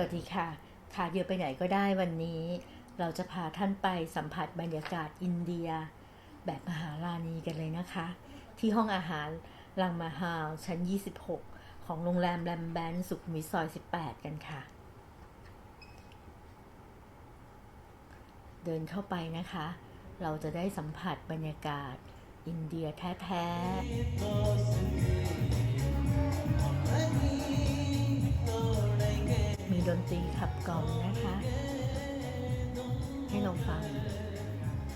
วัสดีค่ะค่ะเดียวไปไหนก็ได้วันนี้ เราจะพาท่านไปสัมผัสบรรยากาศอินเดีย แบบมหาราณีกันเลยนะคะ ที่ห้องอาหารลังมาฮาวชั้น 26 ของโรงแรมแรมแบนสุขุมวิทซอย 18 กันค่ะ เดินเข้าไปนะคะ เราจะได้สัมผัสบรรยากาศอินเดียแท้ๆ ดนตรีขับกล่อมนะคะ ให้เราฟัง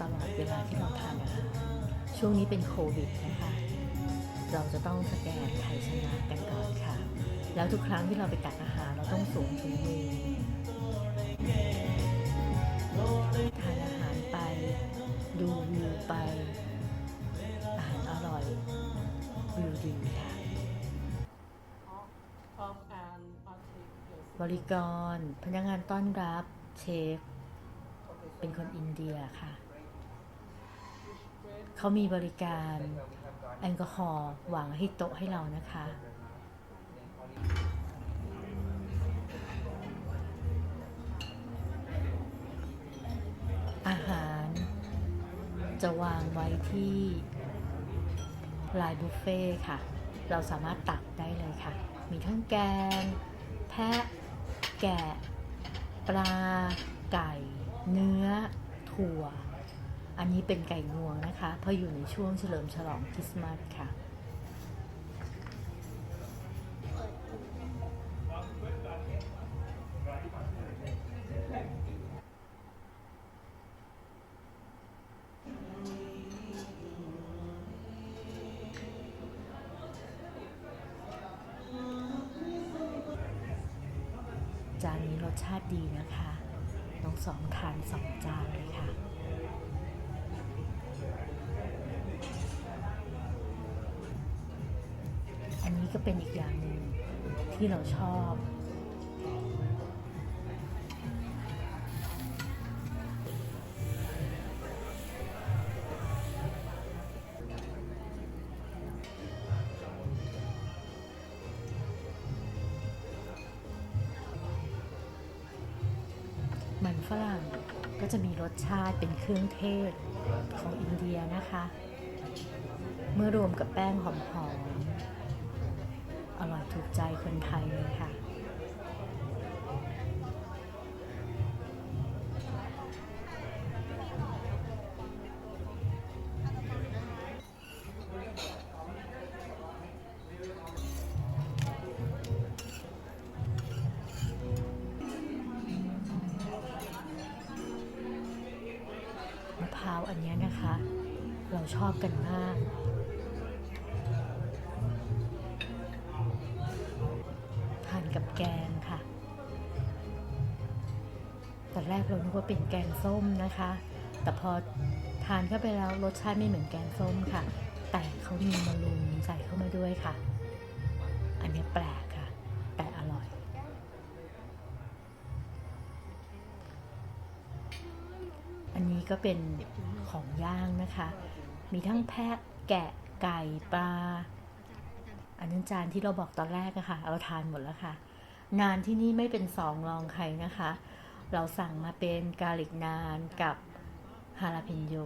ตลอดเวลาที่เราทานอาหารช่วงนี้เป็นโควิดนะคะ เราจะต้องสแกนไทยชนะกันก่อนค่ะ แล้วทุกครั้งที่เราไปตักอาหารเราต้องสวมถุงมือทานอาหารไป ดูวิวไป อาหารอร่อย บริกร พนักงานต้อนรับเชฟ เป็นคนอินเดียค่ะ เขามีบริการแอลกอฮอล์วางให้โต๊ะให้เรานะคะอาหารจะวางไว้ที่ลายบุฟเฟ่ค่ะ เราสามารถตักได้เลยค่ะ มีทั้งแกง แพะ แกะ ปลา ไก่ เนื้อ ถั่ว อันนี้เป็นไก่งวงนะคะ เพราะอยู่ในช่วงเฉลิมฉลองคริสต์มาสค่ะ สชาติดีนะคะ น้องสองทานสองจานเลยค่ะอันนี้ก็เป็นอีกอย่างหนึ่งที่เราชอบ ฝรั่งก็จะมีรสชาติเป็นเครื่องเทศของอินเดียนะคะ เมื่อรวมกับแป้งหอมๆอร่อยถูกใจคนไทยเลยค่ะ ร้าวอันเนี้นะคะ เราชอบกันมาก ทานกับแกงค่ะตอนแรกเรานึกว่าเป็นแกงส้มนะคะ แต่พอทานเข้าไปแล้วรสชาติไม่เหมือนแกงส้มค่ะ แต่เขามีมะรุมใส่เข้ามาด้วยค่ะ อันนี้แปลก ก็เป็นของย่างนะคะ มีทั้งแพะแกะไก่ปลา อันนั้นจานที่เราบอกตอนแรกอะค่ะเราทานหมดแล้วค่ะ นานที่นี่ไม่เป็นสองรองใครนะคะ เราสั่งมาเป็นกาลิกนานกับฮาลาเพนโย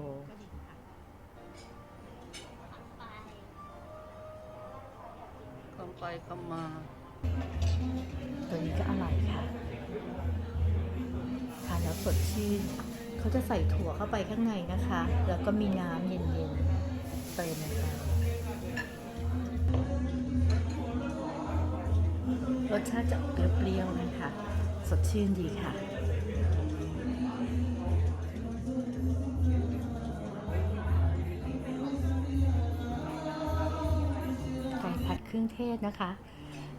คำไปคำมา ตัวนี้ก็อร่อยค่ะ ทานแล้วสดชื่น เขาจะใส่ถั่วเข้าไปข้างในนะคะ แล้วก็มีน้ำเย็นๆเติมลงไปรสชาติจะออกเปรี้ยวๆนะคะ สดชื่นดีค่ะไก่ผัดเครื่องเทศนะคะ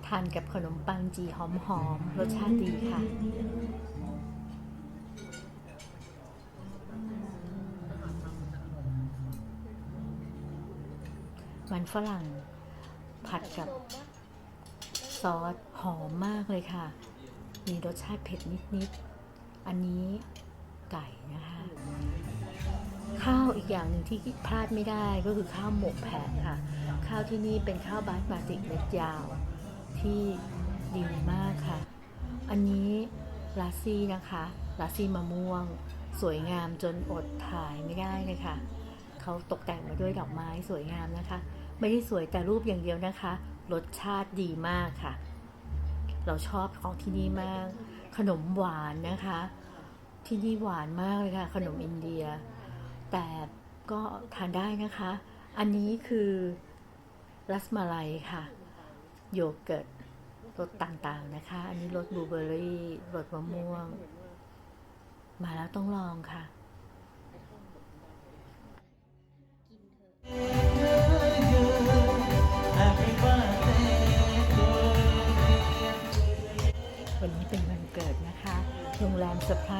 ทานกับขนมปังจีหอมๆรสชาติดีค่ะ มันฝรั่ง ผัดกับซอสหอมมากเลยค่ะ มีรสชาติเผ็ดนิดๆ อันนี้ไก่นะคะ ข้าวอีกอย่างหนึ่งที่พลาดไม่ได้ก็คือข้าวหมกแผะค่ะ ข้าวที่นี่เป็นข้าวบาสมาติกเม็ดยาวที่ดีมากค่ะ อันนี้ลาซี่นะคะลาซี่มะม่วง สวยงามจนอดถ่ายไม่ได้เลยค่ะ เขาตกแต่งมาด้วยดอกไม้สวยงามนะคะ ไม่ได้สวยแต่รูปอย่างเดียวนะคะ รสชาติดีมากค่ะ เราชอบของที่นี่มาก ขนมหวานนะคะ ที่นี่หวานมากเลยค่ะ ขนมอินเดีย แต่ก็ทานได้นะคะ อันนี้คือรัสมาลัยค่ะ โยเกิร์ตรสต่างๆนะคะ อันนี้รสบลูเบอร์รี่รสมะม่วง มาแล้วต้องลองค่ะ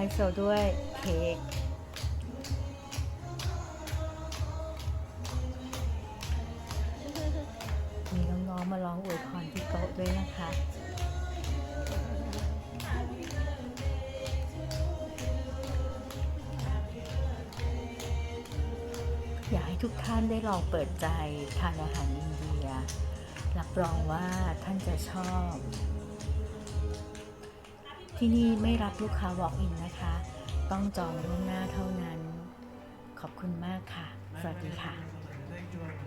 รมเซด้วยเค้กมีน้องๆมาร้องอวยพรที่โต๊ะด้วยนะคะอยากให้ทุกท่านได้ลองเปิดใจทานอาหารอินเดีย รับรองว่าท่านจะชอบ ที่นี่ไม่รับลูกค้า walk-in นะคะ ต้องจองล่วงหน้าเท่านั้น ขอบคุณมากค่ะ สวัสดีค่ะ